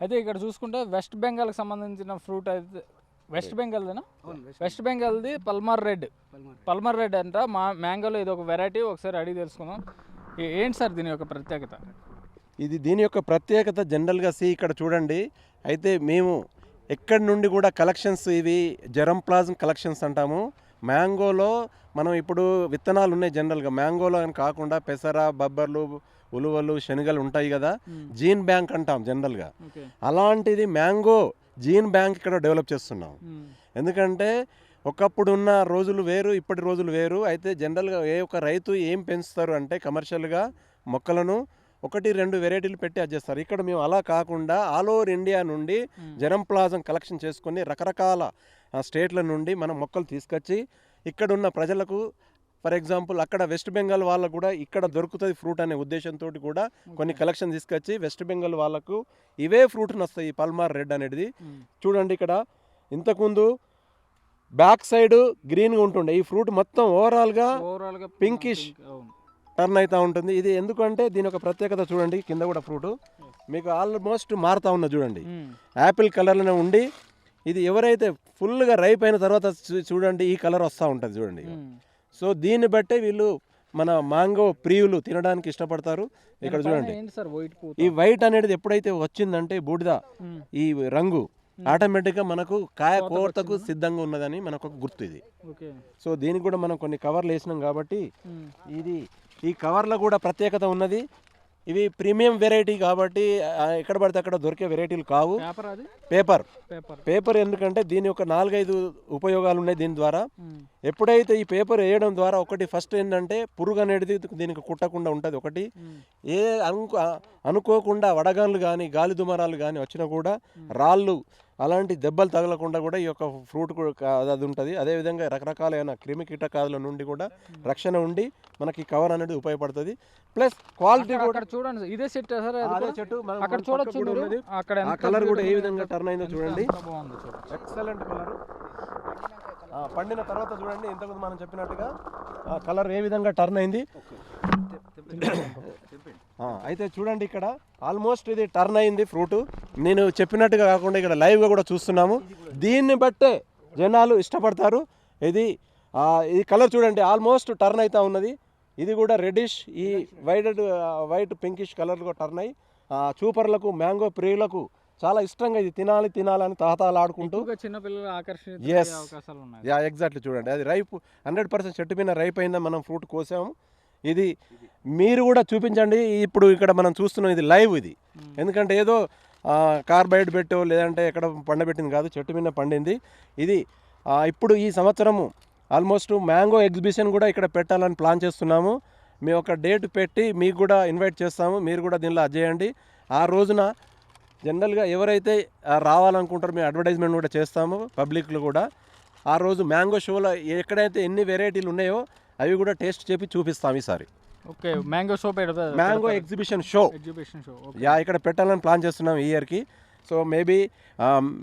అయితే ఇక్కడ చూసుకుంటే వెస్ట్ బెంగాల్కి సంబంధించిన ఫ్రూట్ అయితే వెస్ట్ బెంగాల్దేనా? వెస్ట్ బెంగాల్ది పల్మర్ రెడ్. Palmer red. అంట. మా మ్యాంగోలో ఇది ఒక వెరైటీ ఒకసారి అడిగి తెలుసుకుందాం. ఏంటి సార్ దీని యొక్క ప్రత్యేకత? ఇది దీని యొక్క ప్రత్యేకత జనరల్గా సి ఇక్కడ చూడండి. అయితే మేము ఎక్కడి నుండి కూడా కలెక్షన్స్ ఇవి జెరం ప్లాజం కలెక్షన్స్ అంటాము. మ్యాంగోలో మనం ఇప్పుడు విత్తనాలు ఉన్నాయి జనరల్గా. మ్యాంగోలో అని కాకుండా పెసర బబ్బర్లు ఉలువలు శనగలు ఉంటాయి కదా జీన్ బ్యాంక్ అంటాం జనరల్గా. అలాంటిది మ్యాంగో జీన్ బ్యాంక్ ఇక్కడ డెవలప్ చేస్తున్నాం. ఎందుకంటే ఒకప్పుడు ఉన్న రోజులు వేరు ఇప్పటి రోజులు వేరు. అయితే జనరల్గా ఏ ఒక రైతు ఏం పెంచుతారు అంటే కమర్షియల్గా మొక్కలను ఒకటి రెండు వెరైటీలు పెట్టి అది చేస్తారు. ఇక్కడ మేము అలా కాకుండా ఆల్ ఓవర్ ఇండియా నుండి జరం ప్లాజం కలెక్షన్ చేసుకొని రకరకాల స్టేట్ల నుండి మనం మొక్కలు తీసుకొచ్చి ఇక్కడ ఉన్న ప్రజలకు ఫర్ ఎగ్జాంపుల్ అక్కడ వెస్ట్ బెంగాల్ వాళ్ళకు కూడా ఇక్కడ దొరుకుతుంది ఫ్రూట్ అనే ఉద్దేశంతో కూడా కొన్ని కలెక్షన్ తీసుకొచ్చి వెస్ట్ బెంగాల్ వాళ్ళకు ఇవే ఫ్రూట్ వస్తాయి ఈ పల్మార్ రెడ్ అనేది. చూడండి ఇక్కడ ఇంతకుముందు బ్యాక్ సైడ్ గ్రీన్గా ఉంటుండే. ఈ ఫ్రూట్ మొత్తం ఓవరాల్గా ఓవరాల్గా Pinkish. టర్న్ అవుతూ ఉంటుంది. ఇది ఎందుకంటే దీని ఒక ప్రత్యేకత చూడండి కింద కూడా ఫ్రూట్. మీకు ఆల్మోస్ట్ మారుతా ఉన్నది చూడండి. యాపిల్ కలర్లోనే ఉండి ఇది ఎవరైతే ఫుల్గా రైప్ అయిన తర్వాత చూడండి ఈ కలర్ వస్తూ ఉంటుంది చూడండి సో దీన్ని బట్టే వీళ్ళు మన మాంగో ప్రియులు తినడానికి ఇష్టపడతారు. ఇక్కడ చూడండి. ఈ వైట్ అనేది ఎప్పుడైతే వచ్చిందంటే బూడిద. ఈ రంగు ఆటోమేటిక్గా మనకు కాయ వచ్చిందా? సిద్ధంగా ఉన్నదని మనకు ఒక గుర్తు ఇది. సో దీనికి కూడా మనం కొన్ని కవర్లు వేసినాం కాబట్టి. ఇది ఈ కవర్లో కూడా ప్రత్యేకత ఉన్నది. ఇవి ప్రీమియం వెరైటీ కాబట్టి ఎక్కడ పడితే అక్కడ దొరికే వెరైటీలు కావు. Paper paper. ఎందుకంటే దీని యొక్క నాలుగైదు ఉపయోగాలు ఉన్నాయి దీని ద్వారా. ఎప్పుడైతే ఈ పేపర్ వేయడం ద్వారా ఒకటి ఫస్ట్ ఏంటంటే పురుగు అనేది దీనికి కుట్టకుండా ఉంటుంది. ఒకటి ఏ అనుకో అనుకోకుండా వడగాళ్ళు కానీ గాలి దుమారాలు కానీ వచ్చినా కూడా రాళ్ళు అలాంటి దెబ్బలు తగలకుండా కూడా ఈ యొక్క ఫ్రూట్ అది ఉంటుంది. అదేవిధంగా రకరకాలైన క్రిమి కీటకాదుల నుండి కూడా రక్షణ ఉండి మనకి కవర్ అనేది ఉపయోగపడుతుంది. ప్లస్ క్వాలిటీ కూడా చూడండి ఇదే సెట్ సార్ అది? చెట్టు అక్కడ చూడొచ్చు కలర్ కూడా ఏ విధంగా టర్న్ అయిందో చూడండి. ఎక్సలెంట్ కలర్ పండిన తర్వాత చూడండి ఇంతకుముందు మనం చెప్పినట్టుగా కలర్ ఏ విధంగా టర్న్ అయింది. అయితే చూడండి ఇక్కడ ఆల్మోస్ట్ ఇది టర్న్ అయింది ఫ్రూట్. నేను చెప్పినట్టుగా కాకుండా ఇక్కడ లైవ్గా కూడా చూస్తున్నాము. దీన్ని బట్టే జనాలు ఇష్టపడతారు. ఇది ఈ కలర్ చూడండి ఆల్మోస్ట్ టర్న్ అవుతా ఉన్నది. ఇది కూడా రెడ్డిష్ ఈ వైట్ వైట్ పింకిష్ కలర్లో టర్న్ అయ్యి చూపర్లకు మ్యాంగో ప్రియులకు చాలా ఇష్టంగా ఇది తినాలి తినాలని తాతాలాడుకుంటూ ఎక్కువగా చిన్న పిల్లలు ఆకర్షించే Yes. అవకాశాలు ఉన్నాయి. యా ఎగ్జాక్ట్లీ చూడండి. అది రైప్ హండ్రెడ్ పర్సెంట్ చెట్టు మీద రైప్ అయిందని మనం ఫ్రూట్ కోసాము. ఇది మీరు కూడా చూపించండి. ఇప్పుడు ఇక్కడ మనం చూస్తున్నాం ఇది లైవ్ ఇది. మ్మ్. ఎందుకంటే ఏదో కార్బైడ్ పెట్టో లేదంటే ఎక్కడ పండబెట్టింది కాదు చెట్టు మీద పండింది. ఇది ఇప్పుడు ఈ సంవత్సరము ఆల్మోస్ట్ మ్యాంగో ఎగ్జిబిషన్ కూడా ఇక్కడ పెట్టాలని ప్లాన్ చేస్తున్నాము. మేము ఒక డేట్ పెట్టి మీకు కూడా ఇన్వైట్ చేస్తాము. మీరు కూడా దీనిలో చేయండి ఆ రోజున జనరల్గా ఎవరైతే రావాలనుకుంటారో మేము అడ్వర్టైజ్మెంట్ కూడా చేస్తాము పబ్లిక్లో కూడా. ఆ రోజు మ్యాంగో షోలో ఎక్కడైతే ఎన్ని వెరైటీలు ఉన్నాయో అవి కూడా టేస్ట్ చెప్పి చూపిస్తాం ఈసారి. ఓకే మ్యాంగో షో పెడతారు mango exhibition show. Exhibition show yeah ఇక్కడ పెట్టాలని ప్లాన్ చేస్తున్నాం ఈ ఇయర్కి. సో మేబీ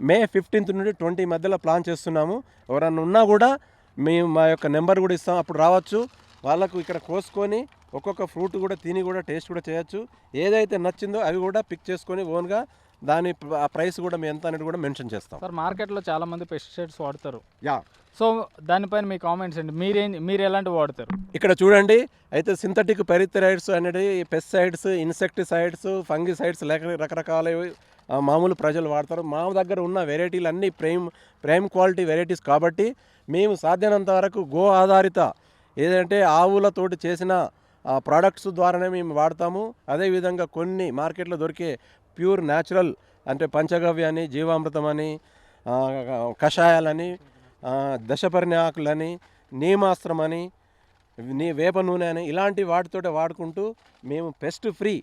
మే ఫిఫ్టీన్త్ నుండి ట్వంటీ మధ్యలో ప్లాన్ చేస్తున్నాము. ఎవరన్నా ఉన్నా కూడా మేము మా యొక్క నెంబర్ కూడా ఇస్తాం. అప్పుడు రావచ్చు. వాళ్ళకు ఇక్కడ కోసుకొని ఒక్కొక్క ఫ్రూట్ కూడా తిని కూడా టేస్ట్ కూడా చేయొచ్చు. ఏదైతే నచ్చిందో అవి కూడా పిక్ చేసుకొని ఓన్గా దాని ప్రైస్ కూడా మేము ఎంత అనేది కూడా మెన్షన్ చేస్తాం. సార్ మార్కెట్లో చాలా మంది పెస్టిసైడ్స్ వాడతారు. యా. సో దానిపైన మీ కామెంట్స్ అండి. మీరేం మీరు ఎలాంటివి వాడతారు? ఇక్కడ చూడండి అయితే సింథటిక్ పెరిథరైడ్స్ అనేది పెస్టిసైడ్స్ ఇన్సెక్టిసైడ్స్ ఫంగిసైడ్స్ లేక రకరకాల మామూలు ప్రజలు వాడతారు. మా దగ్గర ఉన్న వెరైటీలు అన్నీ ప్రైమ్ ప్రైమ్ క్వాలిటీ వెరైటీస్ కాబట్టి మేము సాధ్యమైనంత వరకు గో ఆధారిత ఏదంటే ఆవులతోటి చేసిన ప్రోడక్ట్స్ ద్వారానే మేము వాడతాము. అదేవిధంగా కొన్ని మార్కెట్లో దొరికే ప్యూర్ న్యాచురల్ అంటే పంచగవ్య అని జీవామృతం అని కషాయాలని దశపర్ణి ఆకులని నీమాస్త్రం అని నీ వేప నూనె అని ఇలాంటి వాటితోటే వాడుకుంటూ మేము pest free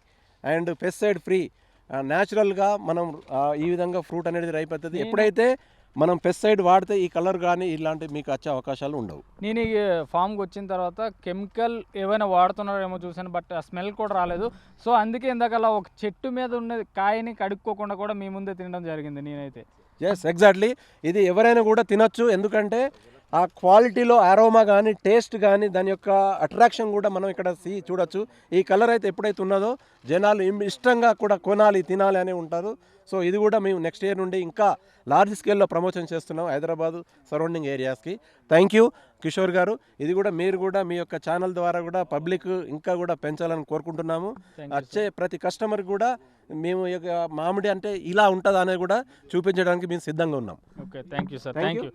and pesticide free న్యాచురల్గా మనం ఈ విధంగా ఫ్రూట్ అనేది రైపోతుంది ఎప్పుడైతే మనం పెస్టిసైడ్ వాడితే ఈ కలర్ కానీ ఇలాంటివి మీకు వచ్చే అవకాశాలు ఉండవు. నేను ఈ ఫామ్కి వచ్చిన తర్వాత కెమికల్ ఏమైనా వాడుతున్నారేమో చూసాను బట్ ఆ స్మెల్ కూడా రాలేదు. సో అందుకే ఇందాకలా ఒక చెట్టు మీద ఉన్న కాయని కడుక్కోకుండా కూడా మీ ముందే తినడం జరిగింది నేనైతే. ఎస్ ఎగ్జాక్ట్లీ ఇది ఎవరైనా కూడా తినొచ్చు. ఎందుకంటే ఆ క్వాలిటీలో అరోమా కానీ టేస్ట్ కానీ దాని యొక్క అట్రాక్షన్ కూడా మనం ఇక్కడ సీ చూడొచ్చు. ఈ కలర్ అయితే ఎప్పుడైతే ఉన్నదో జనాలు ఇష్టంగా కూడా కొనాలి తినాలి అని ఉంటారు. సో ఇది కూడా మేము నెక్స్ట్ ఇయర్ నుండి ఇంకా లార్జ్ స్కేల్లో ప్రమోషన్ చేస్తున్నాం హైదరాబాద్ సరౌండింగ్ ఏరియాస్కి. థ్యాంక్ యూ కిషోర్ గారు. ఇది కూడా మీరు కూడా మీ యొక్క ఛానల్ ద్వారా కూడా పబ్లిక్ ఇంకా కూడా పెంచాలని కోరుకుంటున్నాము. వచ్చే ప్రతి కస్టమర్ కూడా మేము మామిడి అంటే ఇలా ఉంటుంది అనేది కూడా చూపించడానికి మేము సిద్ధంగా ఉన్నాం. Okay thank you sir thank. You